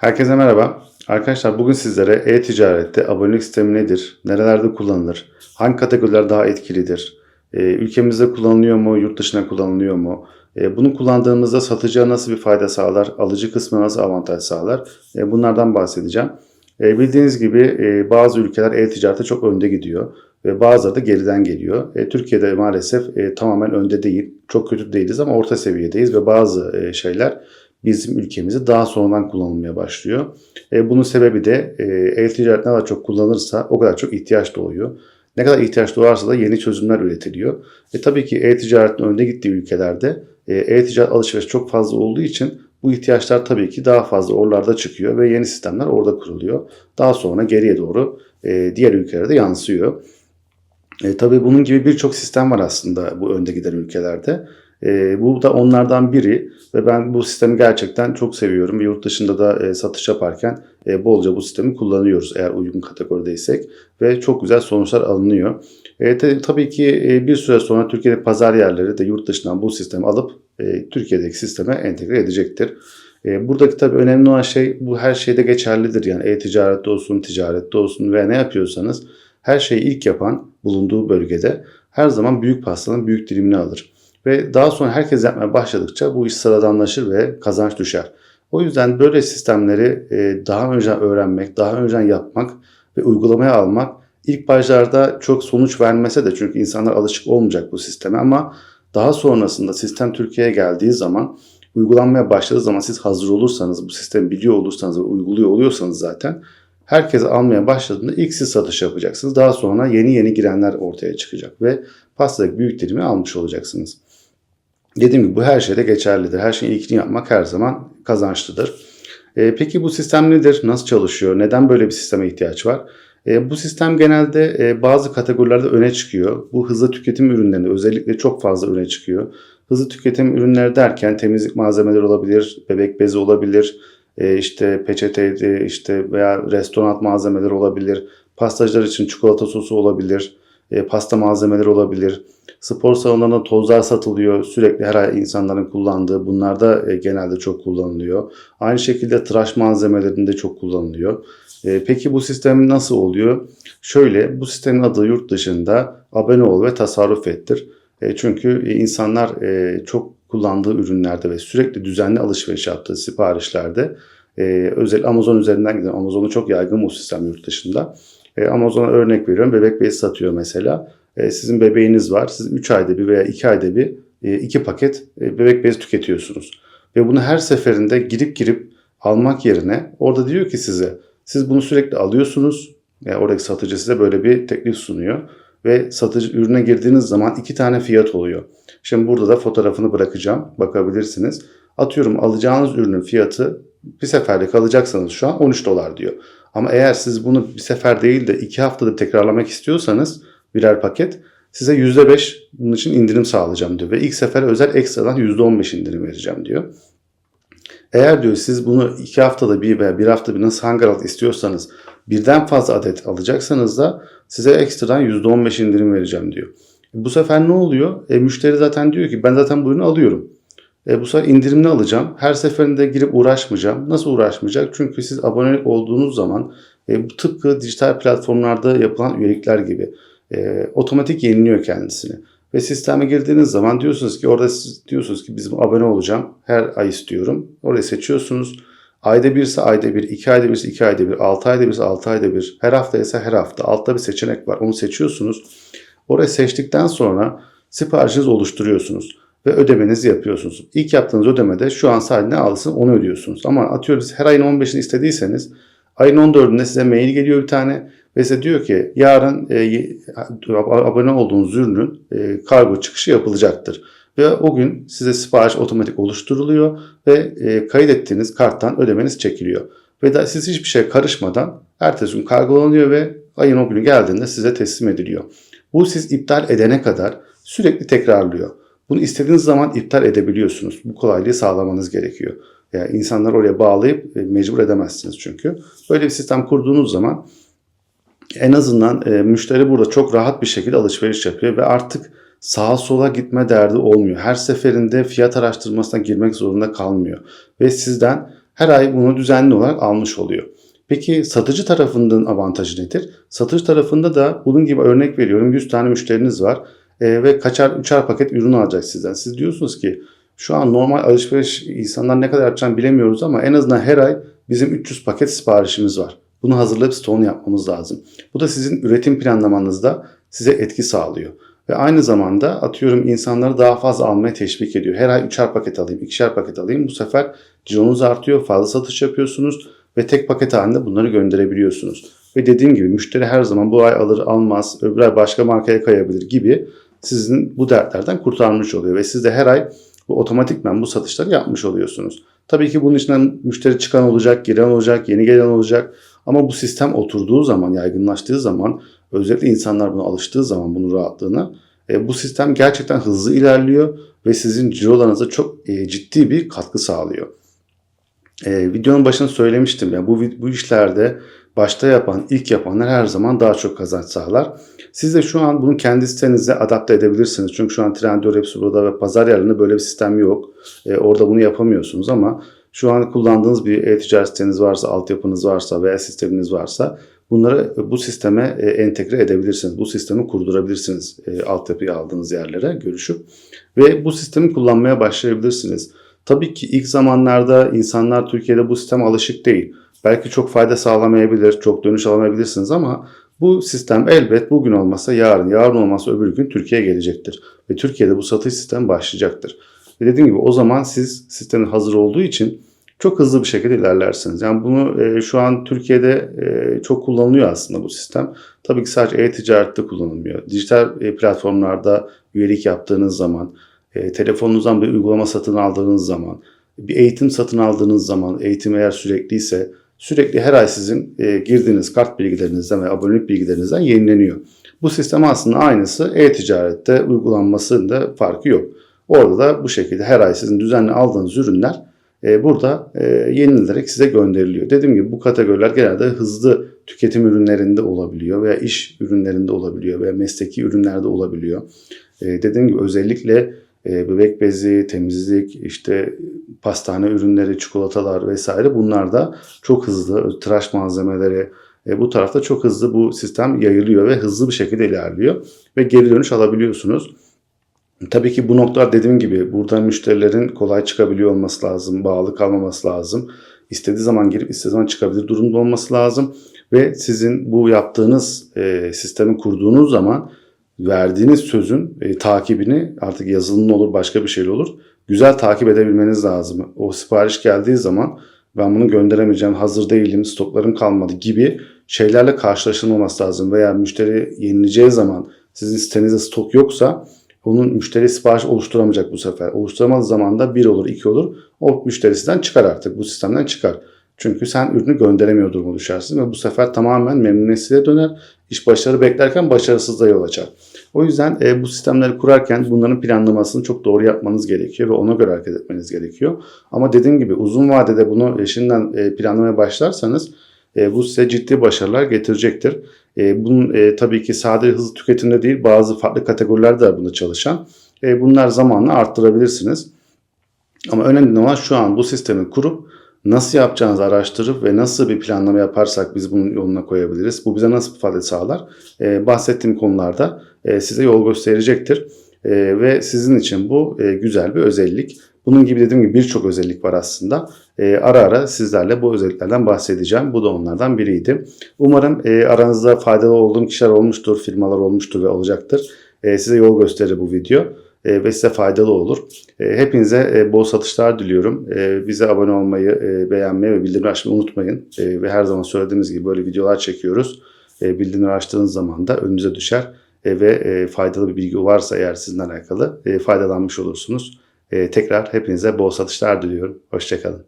Herkese merhaba. Arkadaşlar bugün sizlere e-ticarette abonelik sistemi nedir? Nerelerde kullanılır? Hangi kategoriler daha etkilidir? Ee, ülkemizde kullanılıyor mu? Yurt dışına kullanılıyor mu? Ee, bunu kullandığımızda satıcıya nasıl bir fayda sağlar? Alıcı kısmına nasıl avantaj sağlar? Ee, bunlardan bahsedeceğim. Ee, bildiğiniz gibi e, bazı ülkeler e-ticarette çok önde gidiyor ve bazıları da geriden geliyor. E, Türkiye'de maalesef e, tamamen önde değil. Çok kötü değiliz ama orta seviyedeyiz ve bazı e, şeyler bizim ülkemizde daha sonradan kullanılmaya başlıyor. E, bunun sebebi de e-ticaret ne kadar çok kullanırsa o kadar çok ihtiyaç doğuyor. Ne kadar ihtiyaç doğarsa da yeni çözümler üretiliyor. E, tabii ki e-ticaretin önde gittiği ülkelerde e-ticaret alışveriş çok fazla olduğu için bu ihtiyaçlar tabii ki daha fazla oralarda çıkıyor ve yeni sistemler orada kuruluyor. Daha sonra geriye doğru e, diğer ülkelere de yansıyor. E, tabii bunun gibi birçok sistem var aslında bu önde giden ülkelerde. E, bu da onlardan biri ve ben bu sistemi gerçekten çok seviyorum. Yurt dışında da e, satış yaparken e, bolca bu sistemi kullanıyoruz eğer uygun kategorideysek ve çok güzel sonuçlar alınıyor. E, te- tabii ki e, bir süre sonra Türkiye'de pazar yerleri de yurt dışından bu sistemi alıp e, Türkiye'deki sisteme entegre edecektir. E, buradaki tabii önemli olan şey bu her şeyde geçerlidir. Yani e-ticarette olsun, ticarette olsun ve ne yapıyorsanız her şeyi ilk yapan bulunduğu bölgede her zaman büyük pastanın büyük dilimini alır. Ve daha sonra herkes yapmaya başladıkça bu iş sıradanlaşır ve kazanç düşer. O yüzden böyle sistemleri e, daha önce öğrenmek, daha önce yapmak ve uygulamaya almak ilk başlarda çok sonuç vermese de çünkü insanlar alışık olmayacak bu sisteme ama daha sonrasında sistem Türkiye'ye geldiği zaman uygulanmaya başladığı zaman siz hazır olursanız, bu sistemi biliyor olursanız ve uyguluyor oluyorsanız zaten herkes almaya başladığında ilk siz satış yapacaksınız. Daha sonra yeni yeni girenler ortaya çıkacak ve pastadaki büyük dilimi almış olacaksınız. Dediğim gibi bu her şeyde geçerlidir. Her şeyin ilkini yapmak her zaman kazançlıdır. E, peki bu sistem nedir? Nasıl çalışıyor? Neden böyle bir sisteme ihtiyaç var? E, bu sistem genelde e, bazı kategorilerde öne çıkıyor. Bu hızlı tüketim ürünlerinde özellikle çok fazla öne çıkıyor. Hızlı tüketim ürünleri derken temizlik malzemeleri olabilir, bebek bezi olabilir, e, işte peçeteydi, işte veya restoran malzemeleri olabilir, pastacılar için çikolata sosu olabilir, e, pasta malzemeleri olabilir. Spor salonlarında tozlar satılıyor. Sürekli her ay insanların kullandığı. Bunlar da e, genelde çok kullanılıyor. Aynı şekilde tıraş malzemelerinde çok kullanılıyor. E, peki bu sistem nasıl oluyor? Şöyle bu sistemin adı yurt dışında abone ol ve tasarruf ettir. E, çünkü e, insanlar e, çok kullandığı ürünlerde ve sürekli düzenli alışveriş yaptığı siparişlerde e, özel Amazon üzerinden giden Amazon'u çok yaygın bu sistem yurt dışında. E, Amazon'a örnek veriyorum. Bebek bezi satıyor mesela. E, sizin bebeğiniz var. Siz 3 ayda bir veya 2 ayda bir 2 paket e, bebek bezi tüketiyorsunuz. Ve bunu her seferinde girip girip almak yerine orada diyor ki size siz bunu sürekli alıyorsunuz. Yani oradaki satıcı size böyle bir teklif sunuyor. Ve satıcı ürüne girdiğiniz zaman iki tane fiyat oluyor. Şimdi burada da fotoğrafını bırakacağım. Bakabilirsiniz. Atıyorum alacağınız ürünün fiyatı bir seferlik alacaksanız şu an 13 dolar diyor. Ama eğer siz bunu bir sefer değil de iki haftada tekrarlamak istiyorsanız birer paket size %5 bunun için indirim sağlayacağım diyor. Ve ilk sefer özel ekstradan %15 indirim vereceğim diyor. Eğer diyor siz bunu iki haftada bir veya bir hafta bir nasıl hangi istiyorsanız birden fazla adet alacaksanız da size ekstradan %15 indirim vereceğim diyor. Bu sefer ne oluyor? E, müşteri zaten diyor ki ben zaten bu ürünü alıyorum. E, bu sefer indirimli alacağım. Her seferinde girip uğraşmayacağım. Nasıl uğraşmayacak? Çünkü siz abonelik olduğunuz zaman e, bu tıpkı dijital platformlarda yapılan üyelikler gibi e, otomatik yeniliyor kendisini. Ve sisteme girdiğiniz zaman diyorsunuz ki orada siz diyorsunuz ki bizim abone olacağım. Her ay istiyorum. Orayı seçiyorsunuz. Ayda birse ayda bir, iki ayda birse iki ayda bir, altı ayda birse altı ayda bir, her hafta ise her hafta. Altta bir seçenek var. Onu seçiyorsunuz. Orayı seçtikten sonra siparişinizi oluşturuyorsunuz ve ödemenizi yapıyorsunuz. İlk yaptığınız ödemede şu an sadece ne alsın onu ödüyorsunuz. Ama atıyoruz her ayın 15'ini istediyseniz ayın 14'ünde size mail geliyor bir tane ve size diyor ki yarın e, abone olduğunuz ürünün e, kargo çıkışı yapılacaktır. Ve o gün size sipariş otomatik oluşturuluyor ve e, kaydettiğiniz karttan ödemeniz çekiliyor. Ve da siz hiçbir şey karışmadan ertesi gün kargolanıyor ve ayın o günü geldiğinde size teslim ediliyor. Bu siz iptal edene kadar sürekli tekrarlıyor. Bunu istediğiniz zaman iptal edebiliyorsunuz. Bu kolaylığı sağlamanız gerekiyor. Yani insanlar oraya bağlayıp e, mecbur edemezsiniz çünkü. Böyle bir sistem kurduğunuz zaman en azından e, müşteri burada çok rahat bir şekilde alışveriş yapıyor ve artık sağa sola gitme derdi olmuyor. Her seferinde fiyat araştırmasına girmek zorunda kalmıyor. Ve sizden her ay bunu düzenli olarak almış oluyor. Peki satıcı tarafının avantajı nedir? Satıcı tarafında da bunun gibi örnek veriyorum 100 tane müşteriniz var e, ve kaçar üçer paket ürün alacak sizden. Siz diyorsunuz ki şu an normal alışveriş insanlar ne kadar yapacağını bilemiyoruz ama en azından her ay bizim 300 paket siparişimiz var. Bunu hazırlayıp stoğunu yapmamız lazım. Bu da sizin üretim planlamanızda size etki sağlıyor. Ve aynı zamanda atıyorum insanları daha fazla almaya teşvik ediyor. Her ay üçer paket alayım, ikişer paket alayım. Bu sefer cironuz artıyor, fazla satış yapıyorsunuz ve tek paket halinde bunları gönderebiliyorsunuz. Ve dediğim gibi müşteri her zaman bu ay alır almaz, öbür ay başka markaya kayabilir gibi sizin bu dertlerden kurtarmış oluyor. Ve siz de her ay bu otomatikmen bu satışları yapmış oluyorsunuz. Tabii ki bunun içinden müşteri çıkan olacak, giren olacak, yeni gelen olacak. Ama bu sistem oturduğu zaman, yaygınlaştığı zaman, özellikle insanlar buna alıştığı zaman bunun rahatlığına, e, bu sistem gerçekten hızlı ilerliyor ve sizin cirolarınıza çok e, ciddi bir katkı sağlıyor. E, videonun başında söylemiştim ya bu bu işlerde başta yapan, ilk yapanlar her zaman daha çok kazanç sağlar. Siz de şu an bunu kendi sitenize adapte edebilirsiniz. Çünkü şu an Trendyol hepsi burada ve pazar yerlerinde böyle bir sistem yok. E, orada bunu yapamıyorsunuz ama şu an kullandığınız bir e-ticaret siteniz varsa, altyapınız varsa veya sisteminiz varsa bunları bu sisteme e, entegre edebilirsiniz. Bu sistemi kurdurabilirsiniz e, altyapıyı aldığınız yerlere görüşüp ve bu sistemi kullanmaya başlayabilirsiniz. Tabii ki ilk zamanlarda insanlar Türkiye'de bu sisteme alışık değil. Belki çok fayda sağlamayabilir, çok dönüş alamayabilirsiniz ama bu sistem elbet bugün olmasa yarın, yarın olmazsa öbür gün Türkiye'ye gelecektir. Ve Türkiye'de bu satış sistemi başlayacaktır. Ve dediğim gibi o zaman siz sistemin hazır olduğu için çok hızlı bir şekilde ilerlersiniz. Yani bunu e, şu an Türkiye'de e, çok kullanılıyor aslında bu sistem. Tabii ki sadece e-ticarette kullanılmıyor. Dijital e, platformlarda üyelik yaptığınız zaman, e, telefonunuzdan bir uygulama satın aldığınız zaman, bir eğitim satın aldığınız zaman, eğitim eğer sürekliyse sürekli her ay sizin e, girdiğiniz kart bilgilerinizden ve abonelik bilgilerinizden yenileniyor. Bu sistem aslında aynısı e-ticarette uygulanmasında farkı yok. Orada da bu şekilde her ay sizin düzenli aldığınız ürünler e, burada e, yenilerek size gönderiliyor. Dediğim gibi bu kategoriler genelde hızlı tüketim ürünlerinde olabiliyor veya iş ürünlerinde olabiliyor veya mesleki ürünlerde olabiliyor. E, dediğim gibi özellikle e, bebek bezi, temizlik, işte pastane ürünleri, çikolatalar vesaire bunlar da çok hızlı tıraş malzemeleri e, bu tarafta çok hızlı bu sistem yayılıyor ve hızlı bir şekilde ilerliyor ve geri dönüş alabiliyorsunuz. Tabii ki bu noktalar dediğim gibi burada müşterilerin kolay çıkabiliyor olması lazım, bağlı kalmaması lazım. İstediği zaman girip istediği zaman çıkabilir durumda olması lazım. Ve sizin bu yaptığınız e, sistemi kurduğunuz zaman verdiğiniz sözün e, takibini artık yazılımlı olur başka bir şey olur. Güzel takip edebilmeniz lazım. O sipariş geldiği zaman ben bunu gönderemeyeceğim, hazır değilim, stoklarım kalmadı gibi şeylerle karşılaşılmaması lazım. Veya müşteri yenileceği zaman sizin sitenizde stok yoksa onun müşteri sipariş oluşturamayacak bu sefer. Oluşturamadığı zaman da bir olur, iki olur. O müşteri sizden çıkar artık. Bu sistemden çıkar. Çünkü sen ürünü gönderemiyor duruma düşersin ve bu sefer tamamen memnuniyetsizliğe döner. İş başarı beklerken başarısızlığa yol açar. O yüzden e, bu sistemleri kurarken bunların planlamasını çok doğru yapmanız gerekiyor ve ona göre hareket etmeniz gerekiyor. Ama dediğim gibi uzun vadede bunu şimdiden e, planlamaya başlarsanız e, bu size ciddi başarılar getirecektir. E, bunun e, tabii ki sadece hızlı tüketimde değil bazı farklı kategorilerde de bunda çalışan. E, bunlar zamanla arttırabilirsiniz. Ama önemli olan şu an bu sistemi kurup nasıl yapacağınızı araştırıp ve nasıl bir planlama yaparsak biz bunun yoluna koyabiliriz. Bu bize nasıl bir fayda sağlar? E, bahsettiğim konularda e, size yol gösterecektir. E, ve sizin için bu e, güzel bir özellik. Bunun gibi dediğim gibi birçok özellik var aslında. E, ara ara sizlerle bu özelliklerden bahsedeceğim. Bu da onlardan biriydi. Umarım e, aranızda faydalı olduğum kişiler olmuştur, firmalar olmuştur ve olacaktır. E, size yol gösterir bu video e, ve size faydalı olur. E, hepinize e, bol satışlar diliyorum. E, bize abone olmayı, e, beğenmeyi ve bildirim açmayı unutmayın. E, ve her zaman söylediğimiz gibi böyle videolar çekiyoruz. E, bildirimleri açtığınız zaman da önünüze düşer e, ve e, faydalı bir bilgi varsa eğer sizinle alakalı e, faydalanmış olursunuz. E, tekrar hepinize bol satışlar diliyorum. Hoşçakalın.